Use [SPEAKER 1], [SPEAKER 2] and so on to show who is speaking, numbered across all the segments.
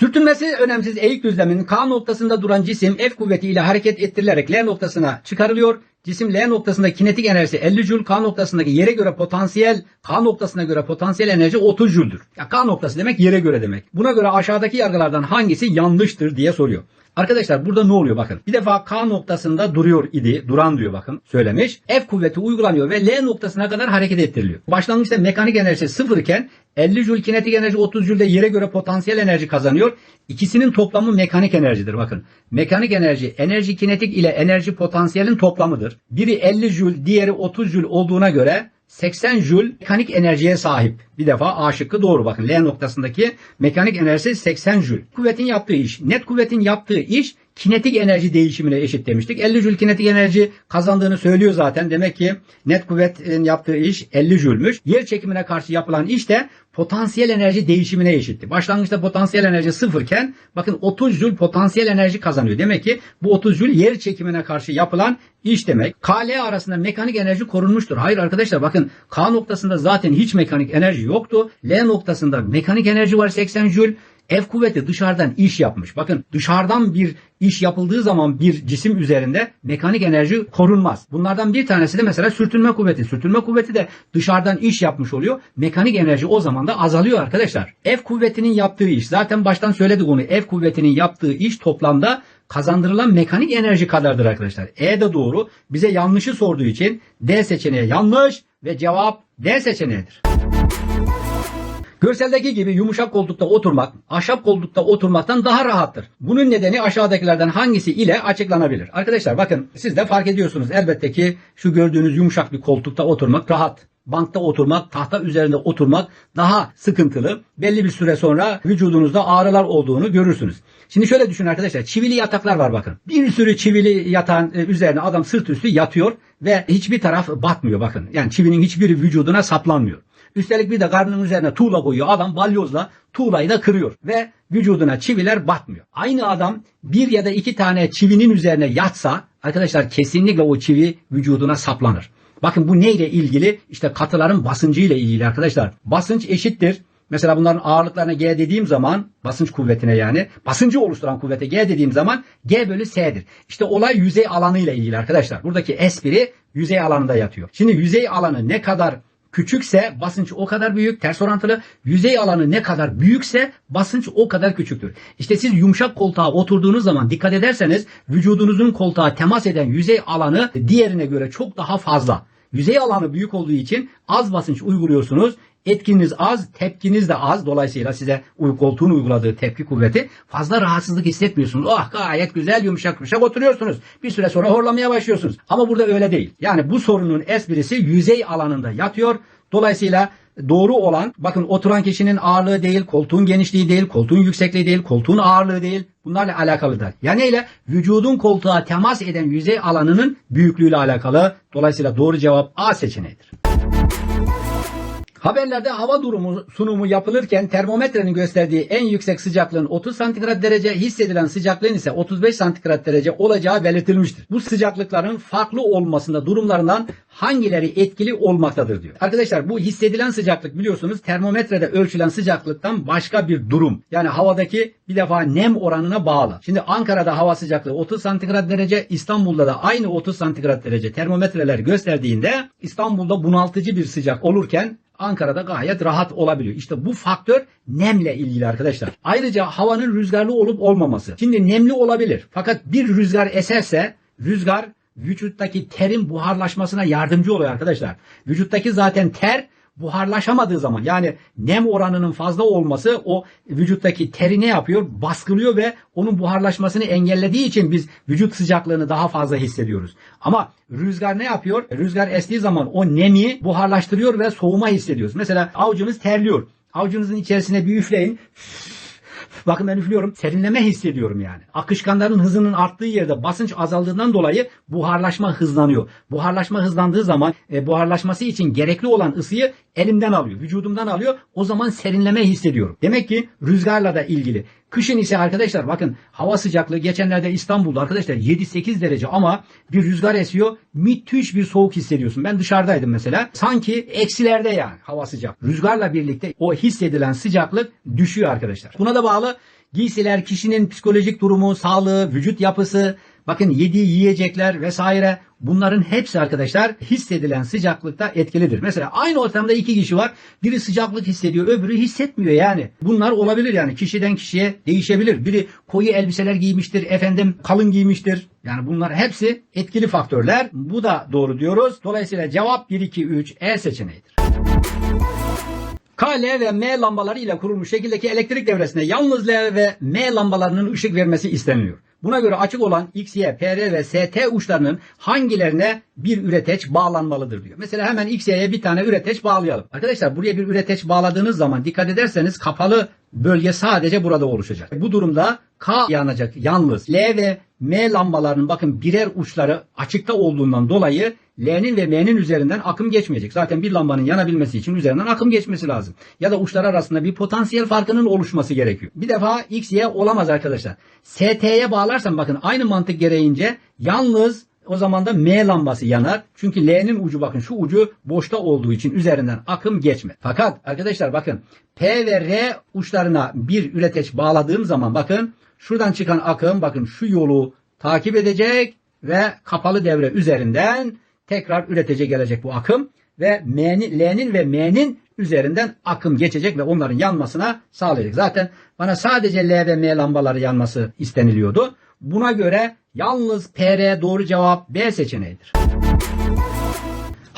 [SPEAKER 1] Sürtünmesi önemsiz eğik düzlemin K noktasında duran cisim F kuvveti ile hareket ettirilerek L noktasına çıkarılıyor. Cisim L noktasındaki kinetik enerjisi 50 Joule, K noktasındaki yere göre potansiyel, K noktasına göre potansiyel enerji 30 Joule'dur. Ya K noktası demek yere göre demek. Buna göre aşağıdaki yargılardan hangisi yanlıştır diye soruyor. Arkadaşlar burada ne oluyor bakın. Bir defa K noktasında duruyor idi. Duran diyor bakın söylemiş. F kuvveti uygulanıyor ve L noktasına kadar hareket ettiriliyor. Başlangıçta mekanik enerji sıfır iken 50 Joule kinetik enerji 30 Joule de yere göre potansiyel enerji kazanıyor. İkisinin toplamı mekanik enerjidir bakın. Mekanik enerji enerji kinetik ile enerji potansiyelin toplamıdır. Biri 50 Joule diğeri 30 Joule olduğuna göre 80 Joule mekanik enerjiye sahip. Bir defa A şıkkı doğru bakın. L noktasındaki mekanik enerjisi 80 Joule. Kuvvetin yaptığı iş. Net kuvvetin yaptığı iş kinetik enerji değişimine eşit demiştik. 50 Joule kinetik enerji kazandığını söylüyor zaten. Demek ki net kuvvetin yaptığı iş 50 Joule'müş. Yer çekimine karşı yapılan iş de potansiyel enerji değişimine eşitti. Başlangıçta potansiyel enerji sıfırken bakın 30 Joule potansiyel enerji kazanıyor. Demek ki bu 30 Joule yer çekimine karşı yapılan iş demek. K L arasında mekanik enerji korunmuştur. Hayır arkadaşlar bakın K noktasında zaten hiç mekanik enerji yoktu. L noktasında mekanik enerji var 80 Joule. F kuvveti dışarıdan iş yapmış. Bakın dışarıdan bir iş yapıldığı zaman bir cisim üzerinde mekanik enerji korunmaz. Bunlardan bir tanesi de mesela sürtünme kuvveti. Sürtünme kuvveti de dışarıdan iş yapmış oluyor. Mekanik enerji o zaman da azalıyor arkadaşlar. F kuvvetinin yaptığı iş zaten baştan söyledik onu. F kuvvetinin yaptığı iş toplamda kazandırılan mekanik enerji kadardır arkadaşlar. E de doğru. Bize yanlışı sorduğu için D seçeneği yanlış ve cevap D seçeneğidir. Görseldeki gibi yumuşak koltukta oturmak, ahşap koltukta oturmaktan daha rahattır. Bunun nedeni aşağıdakilerden hangisi ile açıklanabilir? Arkadaşlar bakın siz de fark ediyorsunuz elbette ki şu gördüğünüz yumuşak bir koltukta oturmak rahat. Bankta oturmak, tahta üzerinde oturmak daha sıkıntılı. Belli bir süre sonra vücudunuzda ağrılar olduğunu görürsünüz. Şimdi şöyle düşünün arkadaşlar. Çivili yataklar var bakın. Bir sürü çivili yatağın e, üzerine adam sırt üstü yatıyor ve hiçbir taraf batmıyor bakın. Yani çivinin hiçbiri vücuduna saplanmıyor. Üstelik bir de karnının üzerine tuğla koyuyor. Adam balyozla tuğlayı da kırıyor ve vücuduna çiviler batmıyor. Aynı adam bir ya da iki tane çivinin üzerine yatsa arkadaşlar kesinlikle o çivi vücuduna saplanır. Bakın bu neyle ilgili? İşte katıların basıncı ile ilgili arkadaşlar. Basınç eşittir. Mesela bunların ağırlıklarına G dediğim zaman basınç kuvvetine yani basıncı oluşturan kuvvete G dediğim zaman G bölü S'dir. İşte olay yüzey alanı ile ilgili arkadaşlar. Buradaki espri yüzey alanında yatıyor. Şimdi yüzey alanı ne kadar küçükse basınç o kadar büyük ters orantılı. Yüzey alanı ne kadar büyükse basınç o kadar küçüktür. İşte siz yumuşak koltuğa oturduğunuz zaman dikkat ederseniz vücudunuzun koltuğa temas eden yüzey alanı diğerine göre çok daha fazla. Yüzey alanı büyük olduğu için az basınç uyguluyorsunuz. Etkiniz az, tepkiniz de az. Dolayısıyla size koltuğun uyguladığı tepki kuvveti fazla rahatsızlık hissetmiyorsunuz. Oh gayet güzel yumuşak yumuşak oturuyorsunuz. Bir süre sonra horlamaya başlıyorsunuz. Ama burada öyle değil. Yani bu sorunun esprisi yüzey alanında yatıyor. Dolayısıyla doğru olan bakın oturan kişinin ağırlığı değil, koltuğun genişliği değil, koltuğun yüksekliği değil, koltuğun ağırlığı değil. Bunlarla alakalıdır. Yani ile vücudun koltuğa temas eden yüzey alanının büyüklüğüyle alakalı. Dolayısıyla doğru cevap A seçeneğidir. Haberlerde hava durumu sunumu yapılırken termometrenin gösterdiği en yüksek sıcaklığın 30 santigrat derece, hissedilen sıcaklığın ise 35 santigrat derece olacağı belirtilmiştir. Bu sıcaklıkların farklı olmasında durumlarından hangileri etkili olmaktadır diyor. Arkadaşlar bu hissedilen sıcaklık biliyorsunuz termometrede ölçülen sıcaklıktan başka bir durum. Yani havadaki bir defa nem oranına bağlı. Şimdi Ankara'da hava sıcaklığı 30 santigrat derece, İstanbul'da da aynı 30 santigrat derece termometreler gösterdiğinde İstanbul'da bunaltıcı bir sıcak olurken Ankara'da gayet rahat olabiliyor. İşte bu faktör nemle ilgili arkadaşlar. Ayrıca havanın rüzgarlı olup olmaması. Şimdi nemli olabilir. Fakat bir rüzgar eserse rüzgar vücuttaki terin buharlaşmasına yardımcı oluyor arkadaşlar. Vücuttaki zaten ter buharlaşamadığı zaman yani nem oranının fazla olması o vücuttaki teri ne yapıyor? Baskılıyor ve onun buharlaşmasını engellediği için biz vücut sıcaklığını daha fazla hissediyoruz. Ama rüzgar ne yapıyor? Rüzgar estiği zaman o nemi buharlaştırıyor ve soğuma hissediyoruz. Mesela avucunuz terliyor. Avucunuzun içerisine bir üfleyin. Bakın ben üflüyorum. Serinleme hissediyorum yani. Akışkanların hızının arttığı yerde basınç azaldığından dolayı buharlaşma hızlanıyor. Buharlaşma hızlandığı zaman e, buharlaşması için gerekli olan ısıyı elimden alıyor. Vücudumdan alıyor. O zaman serinleme hissediyorum. Demek ki rüzgarla da ilgili. Kışın ise arkadaşlar bakın hava sıcaklığı geçenlerde İstanbul'da arkadaşlar 7-8 derece ama bir rüzgar esiyor. Müthiş bir soğuk hissediyorsun. Ben dışarıdaydım mesela. Sanki eksilerde yani hava sıcak. Rüzgarla birlikte o hissedilen sıcaklık düşüyor arkadaşlar. Buna da bağlı giysiler, kişinin psikolojik durumu, sağlığı, vücut yapısı, bakın yediği yiyecekler vesaire bunların hepsi arkadaşlar hissedilen sıcaklıkta etkilidir. Mesela aynı ortamda iki kişi var. Biri sıcaklık hissediyor, öbürü hissetmiyor yani. Bunlar olabilir yani kişiden kişiye değişebilir. Biri koyu elbiseler giymiştir, efendim kalın giymiştir. Yani bunlar hepsi etkili faktörler. Bu da doğru diyoruz. Dolayısıyla cevap 1 2 3 E seçeneğidir. K, L ve M lambaları ile kurulmuş şekildeki elektrik devresine yalnız L ve M lambalarının ışık vermesi isteniliyor. Buna göre açık olan X, Y, PR ve ST uçlarının hangilerine bir üreteç bağlanmalıdır diyor. Mesela hemen X, Y'ye bir tane üreteç bağlayalım. Arkadaşlar buraya bir üreteç bağladığınız zaman dikkat ederseniz kapalı bölge sadece burada oluşacak. Bu durumda K yanacak yalnız. L ve M lambalarının bakın birer uçları açıkta olduğundan dolayı L'nin ve M'nin üzerinden akım geçmeyecek. Zaten bir lambanın yanabilmesi için üzerinden akım geçmesi lazım. Ya da uçlar arasında bir potansiyel farkının oluşması gerekiyor. Bir defa X, Y olamaz arkadaşlar. ST'ye bağlarsam bakın aynı mantık gereğince yalnız o zaman da M lambası yanar. Çünkü L'nin ucu bakın şu ucu boşta olduğu için üzerinden akım geçme. Fakat arkadaşlar bakın P ve R uçlarına bir üreteç bağladığım zaman bakın şuradan çıkan akım bakın şu yolu takip edecek ve kapalı devre üzerinden tekrar üretece gelecek bu akım ve M'nin, L'nin ve M'nin üzerinden akım geçecek ve onların yanmasına sağlayacak. Zaten bana sadece L ve M lambaları yanması isteniliyordu. Buna göre yalnız PR doğru cevap B seçeneğidir.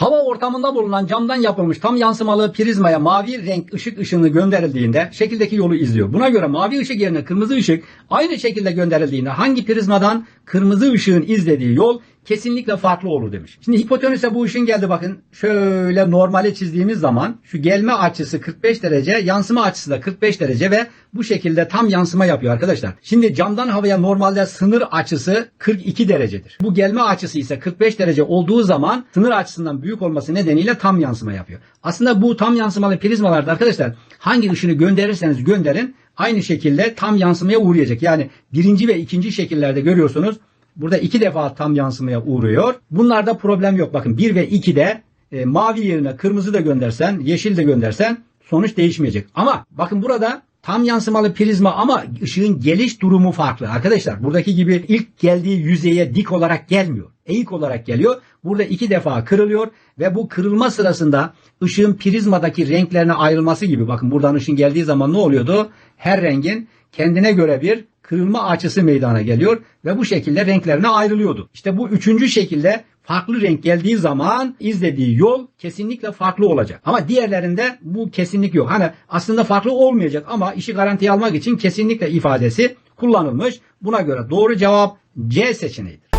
[SPEAKER 1] Hava ortamında bulunan camdan yapılmış tam yansımalı prizmaya mavi renk ışık ışını gönderildiğinde şekildeki yolu izliyor. Buna göre mavi ışık yerine kırmızı ışık aynı şekilde gönderildiğinde hangi prizmadan kırmızı ışığın izlediği yol kesinlikle farklı olur demiş. Şimdi hipotenüse bu ışın geldi bakın şöyle normale çizdiğimiz zaman şu gelme açısı 45 derece yansıma açısı da 45 derece ve bu şekilde tam yansıma yapıyor arkadaşlar. Şimdi camdan havaya normalde sınır açısı 42 derecedir. Bu gelme açısı ise 45 derece olduğu zaman sınır açısından büyük olması nedeniyle tam yansıma yapıyor. Aslında bu tam yansımalı prizmalarda arkadaşlar hangi ışını gönderirseniz gönderin aynı şekilde tam yansımaya uğrayacak. Yani birinci ve ikinci şekillerde görüyorsunuz Burada iki defa tam yansımaya uğruyor. Bunlarda problem yok. Bakın 1 ve 2'de e, mavi yerine kırmızı da göndersen, yeşil de göndersen sonuç değişmeyecek. Ama bakın burada tam yansımalı prizma ama ışığın geliş durumu farklı. Arkadaşlar buradaki gibi ilk geldiği yüzeye dik olarak gelmiyor. Eğik olarak geliyor. Burada iki defa kırılıyor ve bu kırılma sırasında ışığın prizmadaki renklerine ayrılması gibi. Bakın buradan ışın geldiği zaman ne oluyordu? Her rengin kendine göre bir kırılma açısı meydana geliyor ve bu şekilde renklerine ayrılıyordu. İşte bu üçüncü şekilde farklı renk geldiği zaman izlediği yol kesinlikle farklı olacak. Ama diğerlerinde bu kesinlik yok. Hani aslında farklı olmayacak ama işi garantiye almak için kesinlikle ifadesi kullanılmış. Buna göre doğru cevap C seçeneğidir.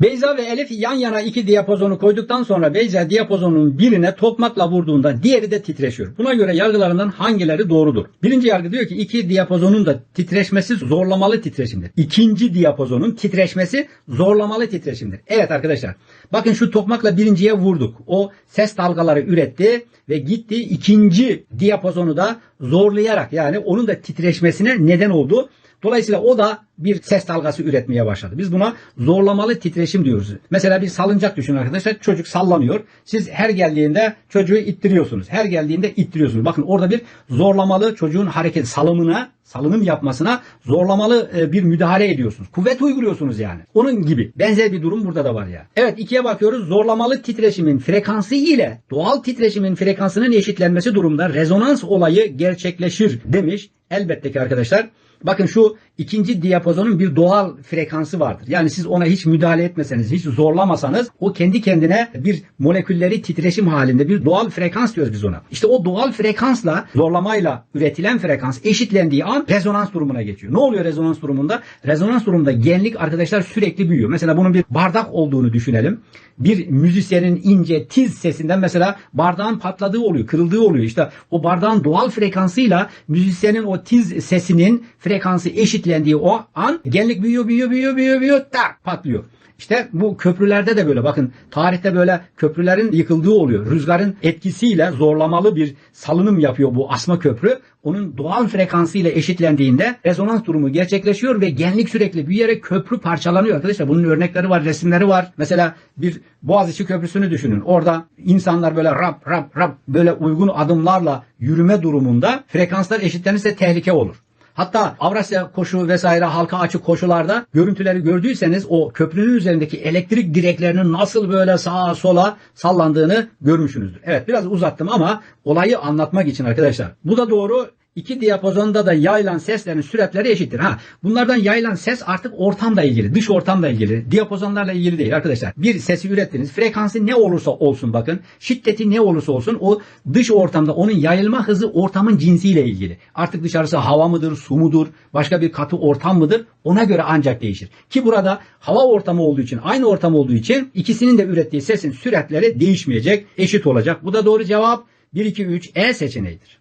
[SPEAKER 1] Beyza ve Elif yan yana iki diyapozonu koyduktan sonra Beyza diyapozonun birine tokmakla vurduğunda diğeri de titreşiyor. Buna göre yargılarından hangileri doğrudur? Birinci yargı diyor ki iki diyapozonun da titreşmesi zorlamalı titreşimdir. İkinci diyapozonun titreşmesi zorlamalı titreşimdir. Evet arkadaşlar bakın şu tokmakla birinciye vurduk. O ses dalgaları üretti ve gitti ikinci diyapozonu da zorlayarak yani onun da titreşmesine neden oldu. Dolayısıyla o da bir ses dalgası üretmeye başladı. Biz buna zorlamalı titreşim diyoruz. Mesela bir salıncak düşünün arkadaşlar. Çocuk sallanıyor. Siz her geldiğinde çocuğu ittiriyorsunuz. Her geldiğinde ittiriyorsunuz. Bakın orada bir zorlamalı çocuğun hareket salımına, salınım yapmasına zorlamalı e, bir müdahale ediyorsunuz. Kuvvet uyguluyorsunuz yani. Onun gibi. Benzer bir durum burada da var ya. Evet ikiye bakıyoruz. Zorlamalı titreşimin frekansı ile doğal titreşimin frekansının eşitlenmesi durumda rezonans olayı gerçekleşir demiş. Elbette ki arkadaşlar. Bakın şu ikinci diyapozonun bir doğal frekansı vardır. Yani siz ona hiç müdahale etmeseniz, hiç zorlamasanız o kendi kendine bir molekülleri titreşim halinde bir doğal frekans diyoruz biz ona. İşte o doğal frekansla zorlamayla üretilen frekans eşitlendiği an rezonans durumuna geçiyor. Ne oluyor rezonans durumunda? Rezonans durumunda genlik arkadaşlar sürekli büyüyor. Mesela bunun bir bardak olduğunu düşünelim. Bir müzisyenin ince, tiz sesinden mesela bardağın patladığı oluyor, kırıldığı oluyor. İşte o bardağın doğal frekansıyla müzisyenin o tiz sesinin frekansı eşitlendiği o an genlik büyüyor, büyüyor, büyüyor, büyüyor, büyüyor, tak patlıyor. İşte bu köprülerde de böyle bakın tarihte böyle köprülerin yıkıldığı oluyor. Rüzgarın etkisiyle zorlamalı bir salınım yapıyor bu asma köprü. Onun doğal frekansı ile eşitlendiğinde rezonans durumu gerçekleşiyor ve genlik sürekli büyüyerek köprü parçalanıyor arkadaşlar. Bunun örnekleri var, resimleri var. Mesela bir Boğaziçi Köprüsü'nü düşünün. Orada insanlar böyle rap rap rap böyle uygun adımlarla yürüme durumunda frekanslar eşitlenirse tehlike olur. Hatta Avrasya koşu vesaire halka açık koşularda görüntüleri gördüyseniz o köprünün üzerindeki elektrik direklerinin nasıl böyle sağa sola sallandığını görmüşsünüzdür. Evet biraz uzattım ama olayı anlatmak için arkadaşlar. Bu da doğru. İki diyapazonda da yayılan seslerin süratleri eşittir. Ha, bunlardan yayılan ses artık ortamla ilgili, dış ortamla ilgili, diyapazonlarla ilgili değil arkadaşlar. Bir sesi ürettiniz. Frekansı ne olursa olsun bakın, şiddeti ne olursa olsun o dış ortamda onun yayılma hızı ortamın cinsiyle ilgili. Artık dışarısı hava mıdır, su mudur, başka bir katı ortam mıdır? Ona göre ancak değişir. Ki burada hava ortamı olduğu için, aynı ortam olduğu için ikisinin de ürettiği sesin süratleri değişmeyecek, eşit olacak. Bu da doğru cevap 1 2 3 E seçeneğidir.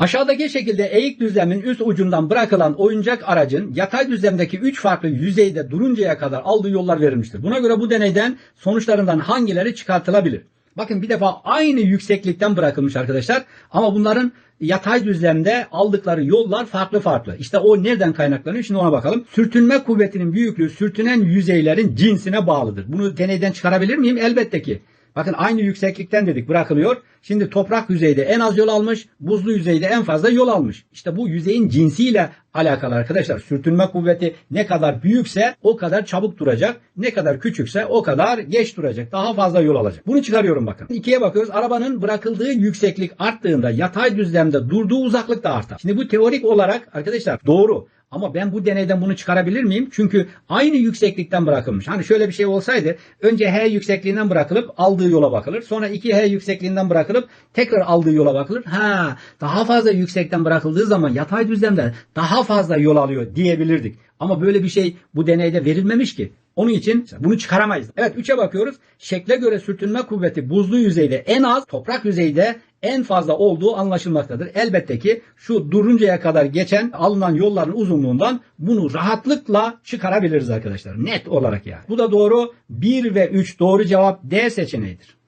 [SPEAKER 1] Aşağıdaki şekilde eğik düzlemin üst ucundan bırakılan oyuncak aracın yatay düzlemdeki 3 farklı yüzeyde duruncaya kadar aldığı yollar verilmiştir. Buna göre bu deneyden sonuçlarından hangileri çıkartılabilir? Bakın bir defa aynı yükseklikten bırakılmış arkadaşlar ama bunların yatay düzlemde aldıkları yollar farklı farklı. İşte o nereden kaynaklanıyor? Şimdi ona bakalım. Sürtünme kuvvetinin büyüklüğü sürtünen yüzeylerin cinsine bağlıdır. Bunu deneyden çıkarabilir miyim? Elbette ki. Bakın aynı yükseklikten dedik bırakılıyor. Şimdi toprak yüzeyde en az yol almış, buzlu yüzeyde en fazla yol almış. İşte bu yüzeyin cinsiyle alakalı arkadaşlar. Sürtünme kuvveti ne kadar büyükse o kadar çabuk duracak. Ne kadar küçükse o kadar geç duracak. Daha fazla yol alacak. Bunu çıkarıyorum bakın. İkiye bakıyoruz. Arabanın bırakıldığı yükseklik arttığında yatay düzlemde durduğu uzaklık da artar. Şimdi bu teorik olarak arkadaşlar doğru. Ama ben bu deneyden bunu çıkarabilir miyim? Çünkü aynı yükseklikten bırakılmış. Hani şöyle bir şey olsaydı önce H yüksekliğinden bırakılıp aldığı yola bakılır. Sonra 2H yüksekliğinden bırakılıp tekrar aldığı yola bakılır. Ha, daha fazla yüksekten bırakıldığı zaman yatay düzlemde daha fazla yol alıyor diyebilirdik. Ama böyle bir şey bu deneyde verilmemiş ki. Onun için bunu çıkaramayız. Evet 3'e bakıyoruz. Şekle göre sürtünme kuvveti buzlu yüzeyde en az, toprak yüzeyde en fazla olduğu anlaşılmaktadır. Elbette ki şu duruncaya kadar geçen alınan yolların uzunluğundan bunu rahatlıkla çıkarabiliriz arkadaşlar. Net olarak yani. Bu da doğru. 1 ve 3 doğru cevap D seçeneğidir.